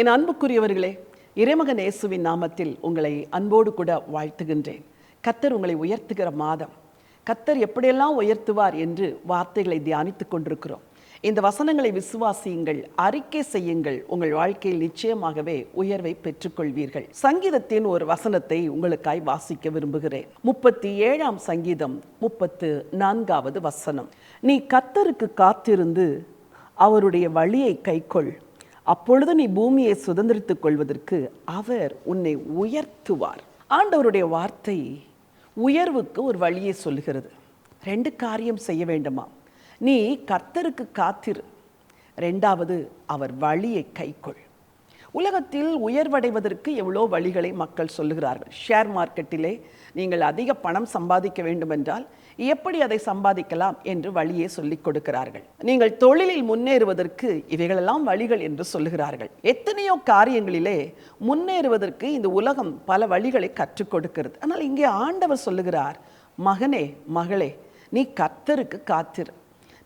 என் அன்புக்குரியவர்களே இறைமகன் இயேசுவின் நாமத்தில் உங்களை அன்போடு கூட வாழ்த்துகின்றேன். கத்தர் உங்களை உயர்த்துகிற மாதம். கத்தர் எப்படியெல்லாம் உயர்த்துவார் என்று வார்த்தைகளை தியானித்துக் கொண்டிருக்கிறோம். இந்த வசனங்களை விசுவாசியுங்கள் அறிக்கை செய்யுங்கள். உங்கள் வாழ்க்கையில் நிச்சயமாகவே உயர்வை பெற்றுக்கொள்வீர்கள். சங்கீதத்தின் ஒரு வசனத்தை உங்களுக்காய் வாசிக்க விரும்புகிறேன். முப்பத்தி ஏழாம் சங்கீதம் முப்பத்து நான்காவது வசனம். நீ கத்தருக்கு காத்திருந்து அவருடைய வழியை கைக்கொள். அப்பொழுது நீ பூமியை சுதந்திரித்துக் கொள்வதற்கு அவர் உன்னை உயர்த்துவார். ஆண்டவருடைய வார்த்தை உயர்வுக்கு ஒரு வழியை சொல்லுகிறது. ரெண்டு காரியம் செய்ய வேண்டுமா நீ கர்த்தருக்கு காத்திரு. ரெண்டாவது அவர் வழியை கைக்கொள். உலகத்தில் உயர்வடைவதற்கு எவ்வளோ வழிகளை மக்கள் சொல்லுகிறார்கள்? ஷேர் மார்க்கெட்டிலே நீங்கள் அதிக பணம் சம்பாதிக்க வேண்டுமென்றால் எப்படி அதை சம்பாதிக்கலாம் என்று வழியே சொல்லிக் கொடுக்கிறார்கள். நீங்கள் தொழிலில் முன்னேறுவதற்கு இவைகளெல்லாம் வழிகள் என்று சொல்லுகிறார்கள். எத்தனையோ காரியங்களிலே முன்னேறுவதற்கு இந்த உலகம் பல வழிகளை கற்றுக் கொடுக்கிறது. ஆனால் இங்கே ஆண்டவர் சொல்லுகிறார் மகனே மகளே நீ கத்தருக்கு காத்திரு.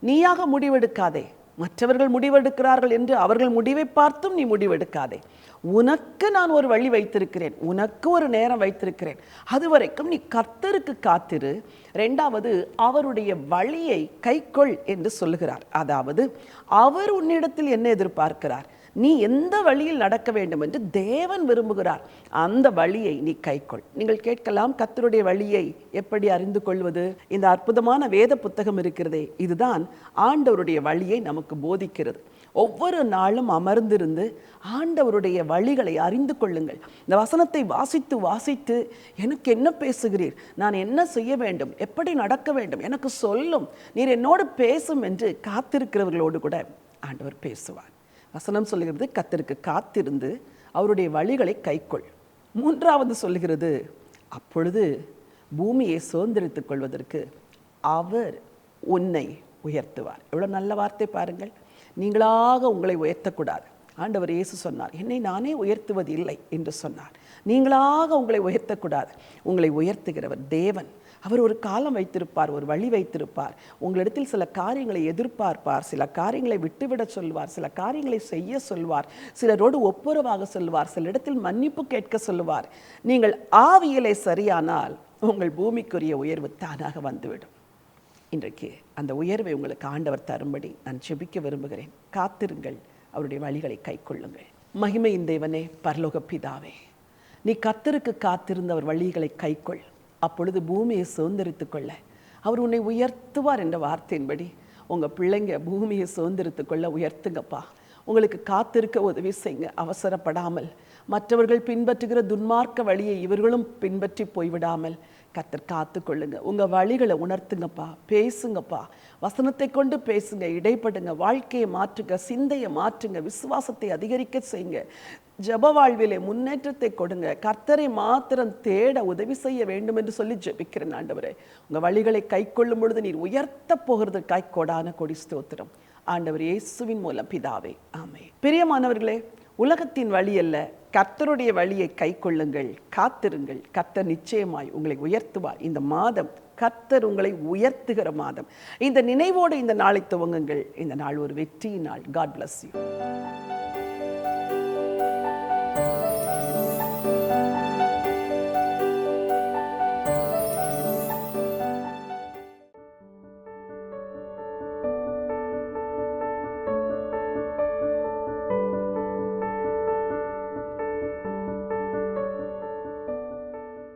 நீயாக முடிவெடுக்காதே. மற்றவர்கள் முடிவெடுக்கிறார்கள் என்று அவர்கள் முடிவை பார்த்தும் நீ முடிவெடுக்காதே. உனக்கு நான் ஒரு வழி வைத்திருக்கிறேன். உனக்கு ஒரு நேரம் வைத்திருக்கிறேன். அது வரைக்கும் நீ கர்த்தருக்கு காத்திரு. ரெண்டாவது அவருடைய வழியை கைக்கொள் என்று சொல்லுகிறார். அதாவது அவர் உன்னிடத்தில் என்ன எதிர்பார்க்கிறார்? நீ எந்த வழியில் நடக்க வேண்டும் என்று தேவன் விரும்புகிறார். அந்த வழியை நீ கைக்கொள். நீங்கள் கேட்கலாம் கத்தருடைய வழியை எப்படி அறிந்து கொள்வது? இந்த அற்புதமான வேத புத்தகம் இருக்கிறதே இதுதான் ஆண்டவருடைய வழியை நமக்கு போதிக்கிறது. ஒவ்வொரு நாளும் அமர்ந்திருந்து ஆண்டவருடைய வழிகளை அறிந்து கொள்ளுங்கள். இந்த வசனத்தை வாசித்து வாசித்து எனக்கு என்ன பேசுகிறீர்? நான் என்ன செய்ய வேண்டும்? எப்படி நடக்க வேண்டும்? எனக்கு சொல்லும். நீர் என்னோடு பேசும் என்று காத்திருக்கிறவர்களோடு கூட ஆண்டவர் பேசுவார். வசனம் சொல்லுகிறது கத்திற்கு காத்திருந்து அவருடைய வழிகளை கைக்கொள். மூன்றாவது சொல்லுகிறது அப்பொழுது பூமியை சுதந்திரித்துக் கொள்வதற்கு அவர் உன்னை உயர்த்துவார். எவ்வளோ நல்ல வார்த்தை பாருங்கள். நீங்களாக உங்களை உயர்த்தக்கூடாது. ஆண்டவர் இயேசு சொன்னார் என்னை நானே உயர்த்துவது இல்லை என்று சொன்னார். நீங்களாக உங்களை உயர்த்தக்கூடாது. உங்களை உயர்த்துகிறவர் தேவன். அவர் ஒரு காலம் வைத்திருப்பார் ஒரு வழி வைத்திருப்பார். உங்களிடத்தில் சில காரியங்களை எதிர்பார்ப்பார் சில காரியங்களை விட்டுவிட சொல்வார் சில காரியங்களை செய்ய சொல்வார் சிலரோடு ஒப்புரவாக சொல்வார் சில இடத்தில் மன்னிப்பு கேட்க சொல்லுவார். நீங்கள் ஆவியலை சரியானால் உங்கள் பூமிக்குரிய உயர்வு தானாக வந்துவிடும். இன்றைக்கு அந்த உயர்வை உங்களுக்கு ஆண்டவர் தரும்படி நான் செபிக்க விரும்புகிறேன். காத்திருங்கள் அவருடைய வழிகளை கைக்கொள்ளுங்கள் மகிமையின் தேவனே பரலோக பிதாவே நீ கத்தருக்கு காத்திருந்த அவர் வழிகளை கைக்கொள் அப்பொழுது பூமியை சுதந்திரித்துக் கொள்ள. அவர் உன்னை உயர்த்துவார் என்ற வார்த்தையின்படி உங்கள் பிள்ளைங்க பூமியை சுதந்திரித்துக் கொள்ள உயர்த்துங்கப்பா. உங்களுக்கு காத்திருக்க உதவி செய்யுங்க அவசரப்படாமல். மற்றவர்கள் பின்பற்றுகிற துன்மார்க்க வழியை இவர்களும் பின்பற்றி போய்விடாமல். கத்தர் காத்து கொள்ளுங்க உங்கள் வழிகளை உணர்த்துங்கப்பா பேசுங்கப்பா. வசனத்தை கொண்டு பேசுங்க இடைப்படுங்க வாழ்க்கையை மாற்றுங்க சிந்தையை மாற்றுங்க விசுவாசத்தை அதிகரிக்க செய்யுங்க. ஜப வாழ்விலே முன்னேற்றத்தை கொடுங்க. கர்த்தரை மாத்திரம் தேட உதவி செய்ய வேண்டும் என்று சொல்லி ஜெபிக்கிறேன் ஆண்டவரே. உங்கள் வழிகளை கை கொள்ளும் பொழுது நீர் உயர்த்த போகிறது கொடான கொடி ஸ்தோத்திரம். ஆண்டவர் இயேசுவின் மூலம் பிதாவே ஆமே பிரியமானவர்களே உலகத்தின் வழி அல்ல கர்த்தருடைய வழியை கை கொள்ளுங்கள் காத்திருங்கள். கர்த்தர் நிச்சயமாய் உங்களை உயர்த்துவார். இந்த மாதம் கர்த்தர் உங்களை உயர்த்துகிற மாதம். இந்த நினைவோடு இந்த நாளை துவங்குங்கள். இந்த நாள் ஒரு வெற்றியின் நாள். God bless you